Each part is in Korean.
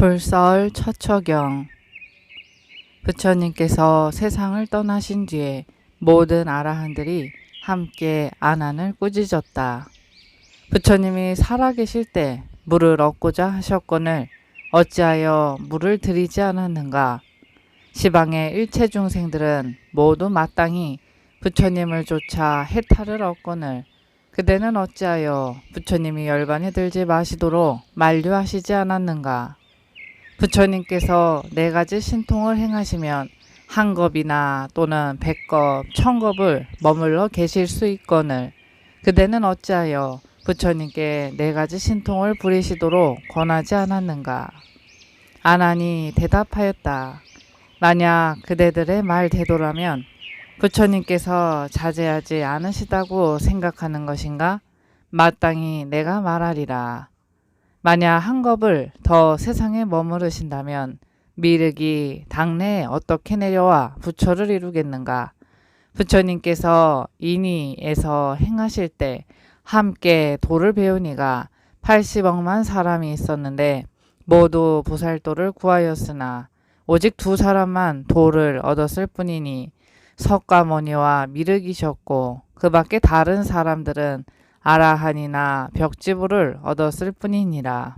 불설 처처경 부처님께서 세상을 떠나신 뒤에 모든 아라한들이 함께 아난을 꾸짖었다. 부처님이 살아계실 때 물을 얻고자 하셨거늘 어찌하여 물을 드리지 않았는가? 시방의 일체 중생들은 모두 마땅히 부처님을 쫓아 해탈을 얻거늘 그대는 어찌하여 부처님이 열반에 들지 마시도록 만류하시지 않았는가? 부처님께서 네 가지 신통을 행하시면 한 겁이나 또는 백겁, 천겁을 머물러 계실 수 있거늘 그대는 어찌하여 부처님께 네 가지 신통을 부리시도록 권하지 않았는가? 아난이 대답하였다. 만약 그대들의 말 대도라면 부처님께서 자제하지 않으시다고 생각하는 것인가? 마땅히 내가 말하리라. 만약 한 겁을 더 세상에 머무르신다면 미륵이 당내에 어떻게 내려와 부처를 이루겠는가? 부처님께서 인이에서 행하실 때 함께 도를 배우니가 80억만 사람이 있었는데 모두 보살도를 구하였으나 오직 두 사람만 도를 얻었을 뿐이니 석가모니와 미륵이셨고 그 밖에 다른 사람들은 아라한이나 벽지부를 얻었을 뿐이니라.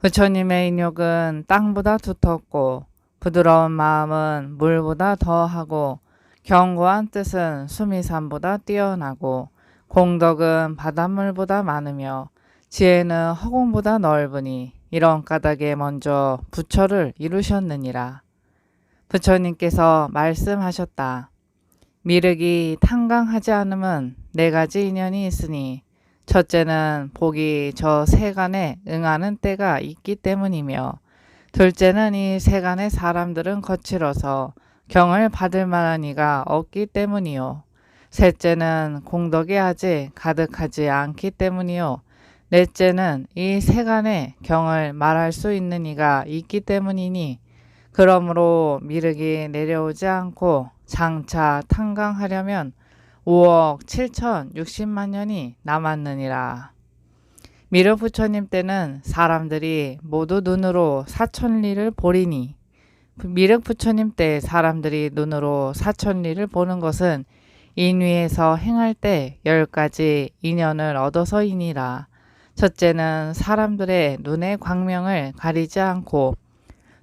부처님의 인욕은 땅보다 두텁고 부드러운 마음은 물보다 더하고 견고한 뜻은 수미산보다 뛰어나고 공덕은 바닷물보다 많으며 지혜는 허공보다 넓으니 이런 까닭에 먼저 부처를 이루셨느니라. 부처님께서 말씀하셨다. 미륵이 탕강하지 않음은 네 가지 인연이 있으니 첫째는 복이 저 세간에 응하는 때가 있기 때문이며 둘째는 이 세간의 사람들은 거칠어서 경을 받을 만한 이가 없기 때문이요. 셋째는 공덕이 아직 가득하지 않기 때문이요. 넷째는 이 세간에 경을 말할 수 있는 이가 있기 때문이니 그러므로 미륵이 내려오지 않고 장차 탕강하려면 5억 7천 60만 년이 남았느니라. 미륵 부처님 때는 사람들이 모두 눈으로 사천리를 보리니 미륵 부처님 때 사람들이 눈으로 사천리를 보는 것은 인위에서 행할 때 열 가지 인연을 얻어서이니라. 첫째는 사람들의 눈의 광명을 가리지 않고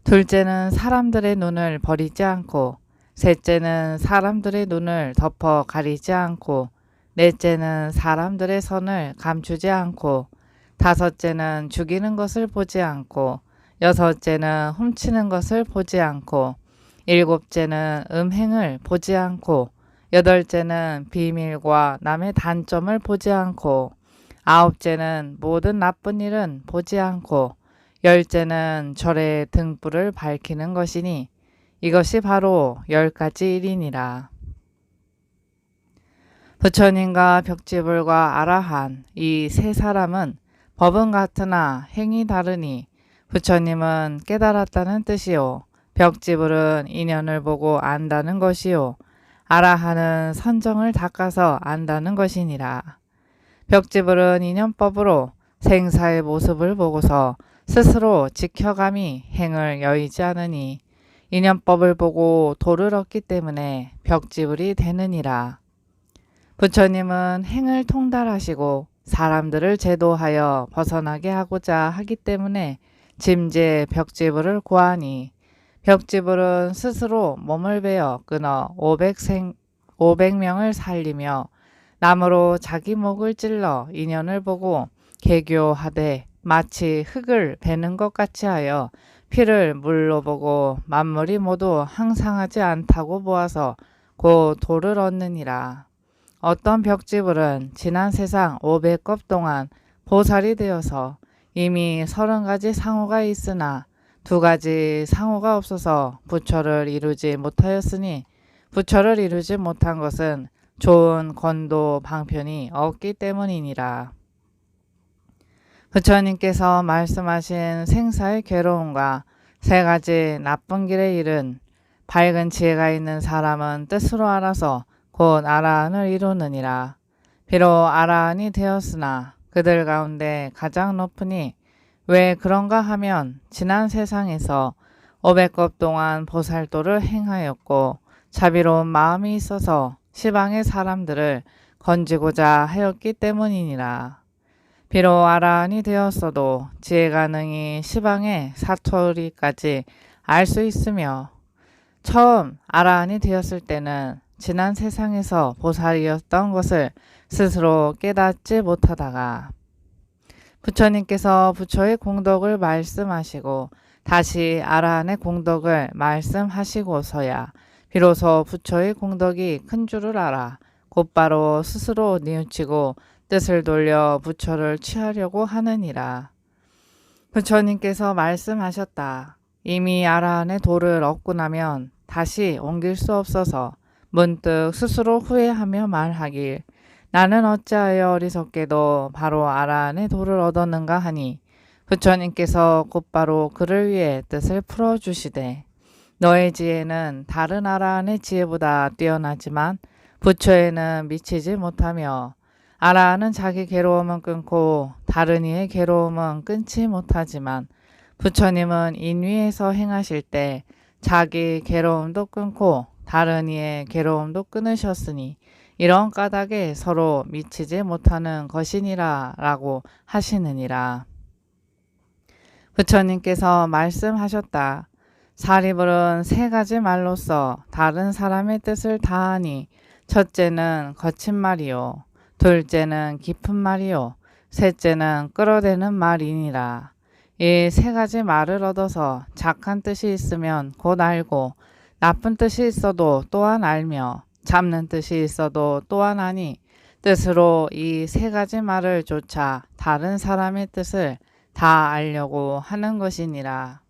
둘째는 사람들의 눈을 버리지 않고 셋째는 사람들의 눈을 덮어 가리지 않고 넷째는 사람들의 선을 감추지 않고 다섯째는 죽이는 것을 보지 않고 여섯째는 훔치는 것을 보지 않고 일곱째는 음행을 보지 않고 여덟째는 비밀과 남의 단점을 보지 않고 아홉째는 모든 나쁜 일은 보지 않고 열째는 절의 등불을 밝히는 것이니 이것이 바로 열 가지 일이니라. 부처님과 벽지불과 아라한 이 세 사람은 법은 같으나 행이 다르니 부처님은 깨달았다는 뜻이요. 벽지불은 인연을 보고 안다는 것이요. 아라한은 선정을 닦아서 안다는 것이니라. 벽지불은 인연법으로 생사의 모습을 보고서 스스로 지켜감이 행을 여의지 않으니 인연법을 보고 도를 얻기 때문에 벽지불이 되느니라. 부처님은 행을 통달하시고 사람들을 제도하여 벗어나게 하고자 하기 때문에 짐제 벽지불을 구하니 벽지불은 스스로 몸을 베어 끊어 500생, 500명을 살리며 나무로 자기 목을 찔러 인연을 보고 개교하되 마치 흙을 베는 것 같이 하여 피를 물로 보고 만물이 모두 항상하지 않다고 보아서 곧 도를 얻느니라. 어떤 벽지불은 지난 세상 500겁 동안 보살이 되어서 이미 서른 가지 상호가 있으나 두 가지 상호가 없어서 부처를 이루지 못하였으니 부처를 이루지 못한 것은 좋은 건도 방편이 없기 때문이니라. 부처님께서 말씀하신 생사의 괴로움과 세 가지 나쁜 길의 일은 밝은 지혜가 있는 사람은 뜻으로 알아서 곧 아라한을 이루느니라. 비록 아라한이 되었으나 그들 가운데 가장 높으니 왜 그런가 하면 지난 세상에서 500급 동안 보살도를 행하였고 자비로운 마음이 있어서 시방의 사람들을 건지고자 하였기 때문이니라. 비록 아라한이 되었어도 지혜가 능히 시방의 사토리까지 알 수 있으며 처음 아라한이 되었을 때는 지난 세상에서 보살이었던 것을 스스로 깨닫지 못하다가 부처님께서 부처의 공덕을 말씀하시고 다시 아라한의 공덕을 말씀하시고서야 비로소 부처의 공덕이 큰 줄을 알아 곧바로 스스로 뉘우치고 뜻을 돌려 부처를 취하려고 하느니라. 부처님께서 말씀하셨다. 이미 아라한의 도를 얻고 나면 다시 옮길 수 없어서 문득 스스로 후회하며 말하길 나는 어찌하여 어리석게도 바로 아라한의 도를 얻었는가 하니 부처님께서 곧바로 그를 위해 뜻을 풀어주시되 너의 지혜는 다른 아라한의 지혜보다 뛰어나지만 부처에는 미치지 못하며 아라한은 자기 괴로움은 끊고 다른 이의 괴로움은 끊지 못하지만 부처님은 인위에서 행하실 때 자기 괴로움도 끊고 다른 이의 괴로움도 끊으셨으니 이런 까닭에 서로 미치지 못하는 것이니라 라고 하시느니라. 부처님께서 말씀하셨다. 사리불은 세 가지 말로써 다른 사람의 뜻을 다하니 첫째는 거친 말이요. 둘째는 깊은 말이요. 셋째는 끌어대는 말이니라. 이 세 가지 말을 얻어서 착한 뜻이 있으면 곧 알고 나쁜 뜻이 있어도 또한 알며 잡는 뜻이 있어도 또한 아니 뜻으로 이 세 가지 말을 조차 다른 사람의 뜻을 다 알려고 하는 것이니라.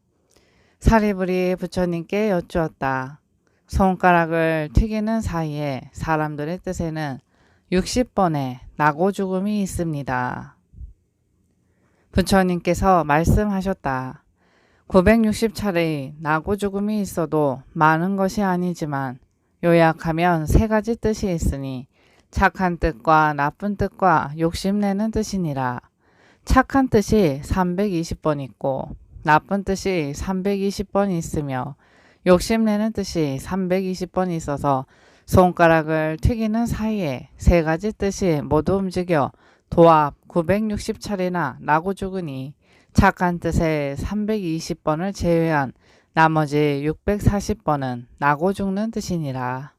사리불이 부처님께 여쭈었다. 손가락을 튀기는 사이에 사람들의 뜻에는 60번의 나고 죽음이 있습니다. 부처님께서 말씀하셨다. 960차례의 나고 죽음이 있어도 많은 것이 아니지만 요약하면 세 가지 뜻이 있으니 착한 뜻과 나쁜 뜻과 욕심내는 뜻이니라. 착한 뜻이 320번 있고 나쁜 뜻이 320번 있으며 욕심내는 뜻이 320번 있어서 손가락을 튀기는 사이에 세 가지 뜻이 모두 움직여 도합 960차례나 나고 죽으니 착한 뜻에 320번을 제외한 나머지 640번은 나고 죽는 뜻이니라.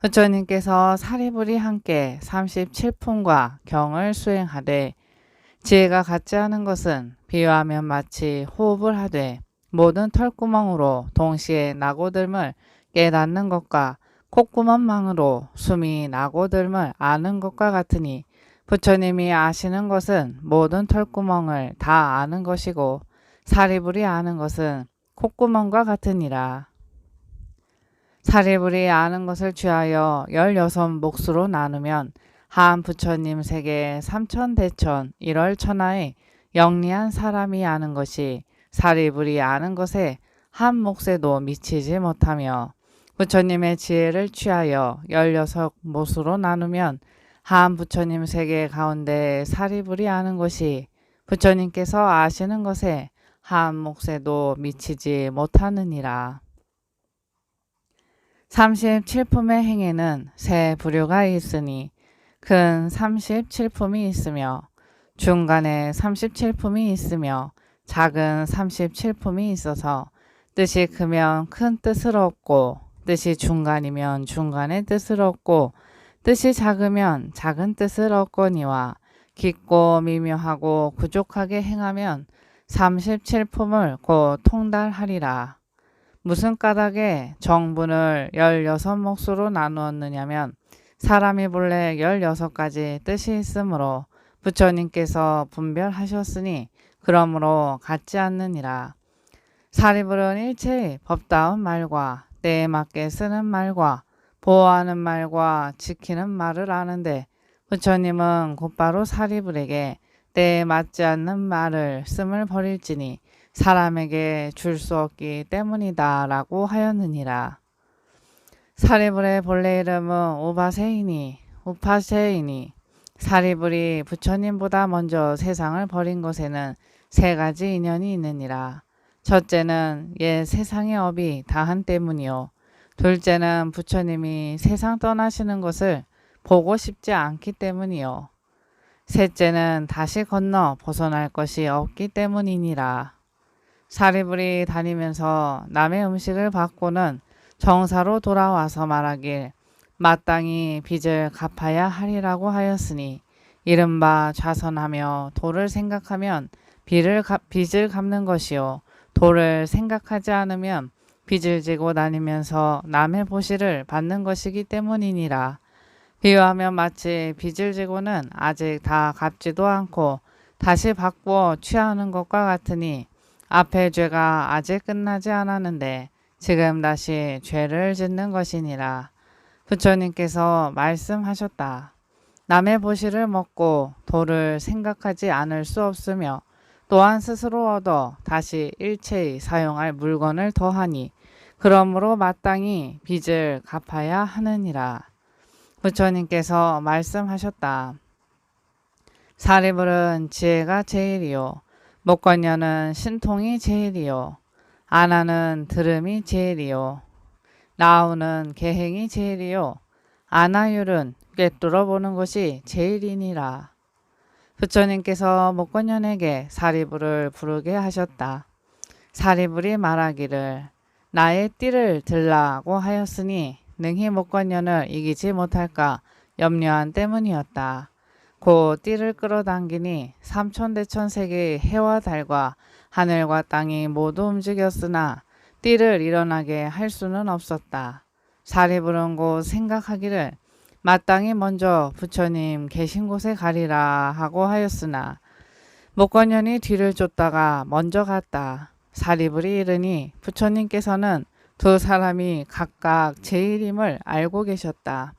부처님께서 사리불이 함께 37품과 경을 수행하되 지혜가 같지 않은 것은 비유하면 마치 호흡을 하되 모든 털구멍으로 동시에 나고들을 깨닫는 것과 콧구멍망으로 숨이 나고들을 아는 것과 같으니 부처님이 아시는 것은 모든 털구멍을 다 아는 것이고 사리불이 아는 것은 콧구멍과 같으니라. 사리불이 아는 것을 취하여 열여섯 몫으로 나누면 한 부처님 세계 삼천대천 일월 천하의 영리한 사람이 아는 것이 사리불이 아는 것에 한 몫에도 미치지 못하며 부처님의 지혜를 취하여 열여섯 몫으로 나누면 한 부처님 세계 가운데 사리불이 아는 것이 부처님께서 아시는 것에 한 몫에도 미치지 못하느니라. 37품의 행에는 세 부류가 있으니 큰 37품이 있으며 중간에 37품이 있으며 작은 37품이 있어서 뜻이 크면 큰 뜻을 얻고 뜻이 중간이면 중간의 뜻을 얻고 뜻이 작으면 작은 뜻을 얻거니와 깊고 미묘하고 부족하게 행하면 37품을 곧 통달하리라. 무슨 까닭에 정분을 16몫으로 나누었느냐면 사람이 본래 16가지 뜻이 있으므로 부처님께서 분별하셨으니 그러므로 같지 않느니라. 사리불은 일체의 법다운 말과 때에 맞게 쓰는 말과 보호하는 말과 지키는 말을 아는데 부처님은 곧바로 사리불에게 때에 맞지 않는 말을 씀을 버릴지니 사람에게 줄 수 없기 때문이다 라고 하였느니라. 사리불의 본래 이름은 우바세이니 우파세이니 사리불이 부처님보다 먼저 세상을 버린 것에는 세 가지 인연이 있느니라. 첫째는 옛 세상의 업이 다한 때문이요. 둘째는 부처님이 세상 떠나시는 것을 보고 싶지 않기 때문이요. 셋째는 다시 건너 벗어날 것이 없기 때문이니라. 사리불이 다니면서 남의 음식을 받고는 정사로 돌아와서 말하길 마땅히 빚을 갚아야 하리라고 하였으니 이른바 좌선하며 도를 생각하면 빚을, 갚, 빚을 갚는 것이요 도를 생각하지 않으면 빚을 지고 다니면서 남의 보시를 받는 것이기 때문이니라. 비유하면 마치 빚을 지고는 아직 다 갚지도 않고 다시 바꾸어 취하는 것과 같으니 앞의 죄가 아직 끝나지 않았는데 지금 다시 죄를 짓는 것이니라. 부처님께서 말씀하셨다. 남의 보시를 먹고 도를 생각하지 않을 수 없으며 또한 스스로 얻어 다시 일체의 사용할 물건을 더하니 그러므로 마땅히 빚을 갚아야 하느니라. 부처님께서 말씀하셨다. 사리불은 지혜가 제일이요. 목관녀는 신통이 제일이요. 아나는 들음이 제일이요. 나우는 계행이 제일이요. 아나율은 꿰뚫어 보는 것이 제일이니라. 부처님께서 목건년에게 사리불을 부르게 하셨다. 사리불이 말하기를 나의 띠를 들라고 하였으니 능히 목건년을 이기지 못할까 염려한 때문이었다. 곧 띠를 끌어당기니 삼천대천 세계의 해와 달과 하늘과 땅이 모두 움직였으나 띠를 일어나게 할 수는 없었다. 사리부른 곳 생각하기를 마땅히 먼저 부처님 계신 곳에 가리라 하고 하였으나 목건년이 뒤를 쫓다가 먼저 갔다. 사리불이 이르니 부처님께서는 두 사람이 각각 제일임을 알고 계셨다.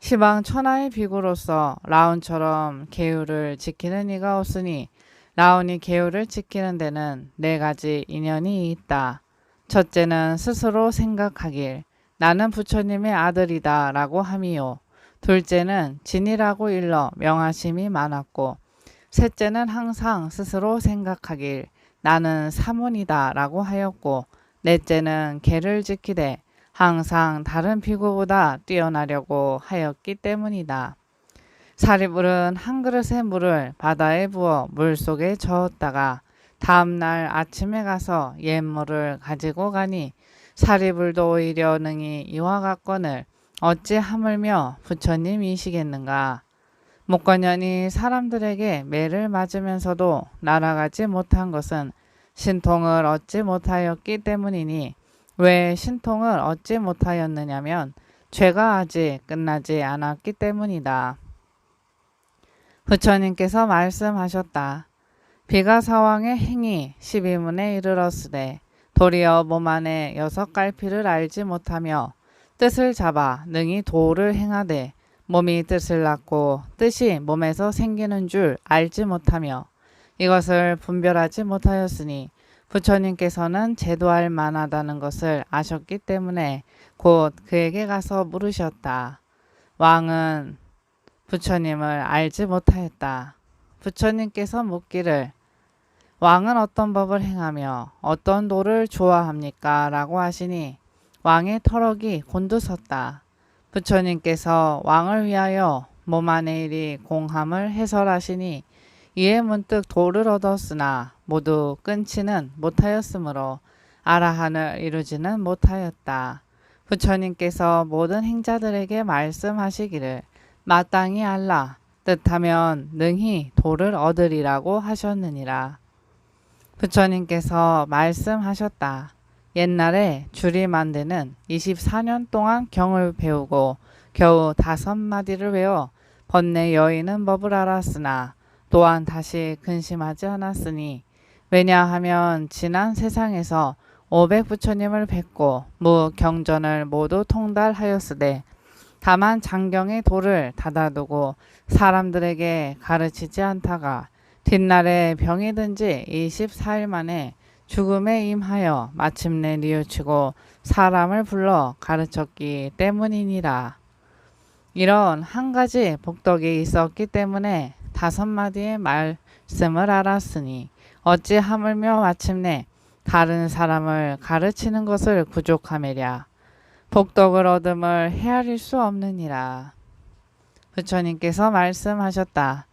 시방 천하의 비구로서 라운처럼 계율을 지키는 이가 없으니 라운이 계율을 지키는 데는 네 가지 인연이 있다. 첫째는 스스로 생각하길 나는 부처님의 아들이다 라고 함이요. 둘째는 진이라고 일러 명하심이 많았고 셋째는 항상 스스로 생각하길 나는 사문이다 라고 하였고 넷째는 개를 지키되 항상 다른 비구보다 뛰어나려고 하였기 때문이다. 사리불은 한 그릇의 물을 바다에 부어 물 속에 저었다가 다음날 아침에 가서 옛물을 가지고 가니 사리불도 오히려 능히 이와 같건을 어찌 하물며 부처님이시겠는가. 목건년이 사람들에게 매를 맞으면서도 날아가지 못한 것은 신통을 얻지 못하였기 때문이니 왜 신통을 얻지 못하였느냐면 죄가 아직 끝나지 않았기 때문이다. 부처님께서 말씀하셨다. 비가 사왕의 행이 12문에 이르렀으되 도리어 몸 안에 여섯 갈피를 알지 못하며 뜻을 잡아 능히 도를 행하되 몸이 뜻을 낳고 뜻이 몸에서 생기는 줄 알지 못하며 이것을 분별하지 못하였으니 부처님께서는 제도할 만하다는 것을 아셨기 때문에 곧 그에게 가서 물으셨다. 왕은 부처님을 알지 못하였다. 부처님께서 묻기를 왕은 어떤 법을 행하며 어떤 도를 좋아합니까? 라고 하시니 왕의 터럭이 곤두섰다. 부처님께서 왕을 위하여 몸 안의 일이 공함을 해설하시니 이에 문득 도를 얻었으나 모두 끊지는 못하였으므로 아라한을 이루지는 못하였다. 부처님께서 모든 행자들에게 말씀하시기를 마땅히 알라 뜻하면 능히 도를 얻으리라고 하셨느니라. 부처님께서 말씀하셨다. 옛날에 주리 만드는 24년 동안 경을 배우고 겨우 다섯 마디를 외워 번뇌 여인은 법을 알았으나 또한 다시 근심하지 않았으니 왜냐하면 지난 세상에서 500 부처님을 뵙고 무 경전을 모두 통달하였으되 다만 장경의 도를 닫아두고 사람들에게 가르치지 않다가 뒷날에 병이 든지 24일 만에 죽음에 임하여 마침내 뉘우치고 사람을 불러 가르쳤기 때문이니라. 이런 한 가지 복덕이 있었기 때문에 다섯 마디의 말씀을 알았으니 어찌 하물며 마침내 다른 사람을 가르치는 것을 부족하매랴 복덕을 얻음을 헤아릴 수 없느니라. 부처님께서 말씀하셨다.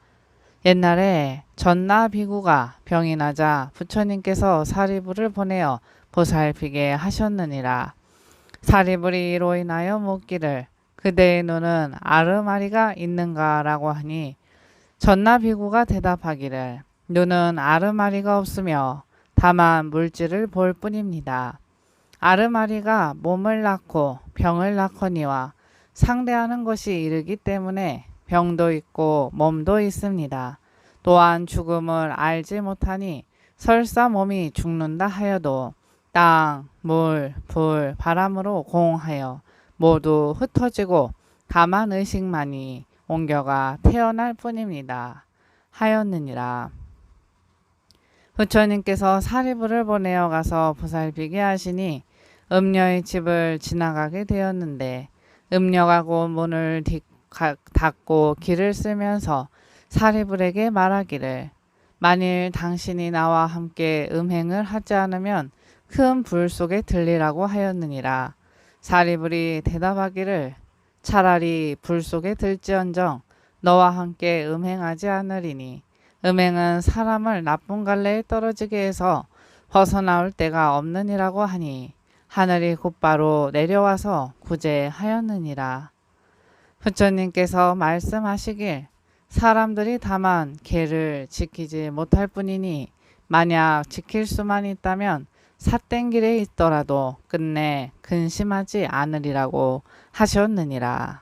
옛날에 전나 비구가 병이 나자 부처님께서 사리부를 보내어 보살피게 하셨느니라. 사리불이 이로 인하여 묻기를 그대의 눈은 아르마리가 있는가라고 하니 전나 비구가 대답하기를 눈은 아르마리가 없으며 다만 물질을 볼 뿐입니다. 아르마리가 몸을 낳고 병을 낳거니와 상대하는 것이 이르기 때문에 병도 있고 몸도 있습니다. 또한 죽음을 알지 못하니 설사 몸이 죽는다 하여도 땅, 물, 불, 바람으로 공하여 모두 흩어지고 다만 의식만이 옮겨가 태어날 뿐입니다. 하였느니라. 부처님께서 사리부를 보내어 가서 보살피게 하시니 음녀의 집을 지나가게 되었는데 음녀가 곧 문을 뒷- 가- 닫고 길을 쓰면서 사리불에게 말하기를 만일 당신이 나와 함께 음행을 하지 않으면 큰 불 속에 들리라고 하였느니라. 사리불이 대답하기를 차라리 불 속에 들지언정 너와 함께 음행하지 않으리니 음행은 사람을 나쁜 갈래에 떨어지게 해서 벗어나올 데가 없느니라고 하니 하늘이 곧바로 내려와서 구제하였느니라. 부처님께서 말씀하시길 사람들이 다만 개를 지키지 못할 뿐이니 만약 지킬 수만 있다면 삿된 길에 있더라도 끝내 근심하지 않으리라고 하셨느니라.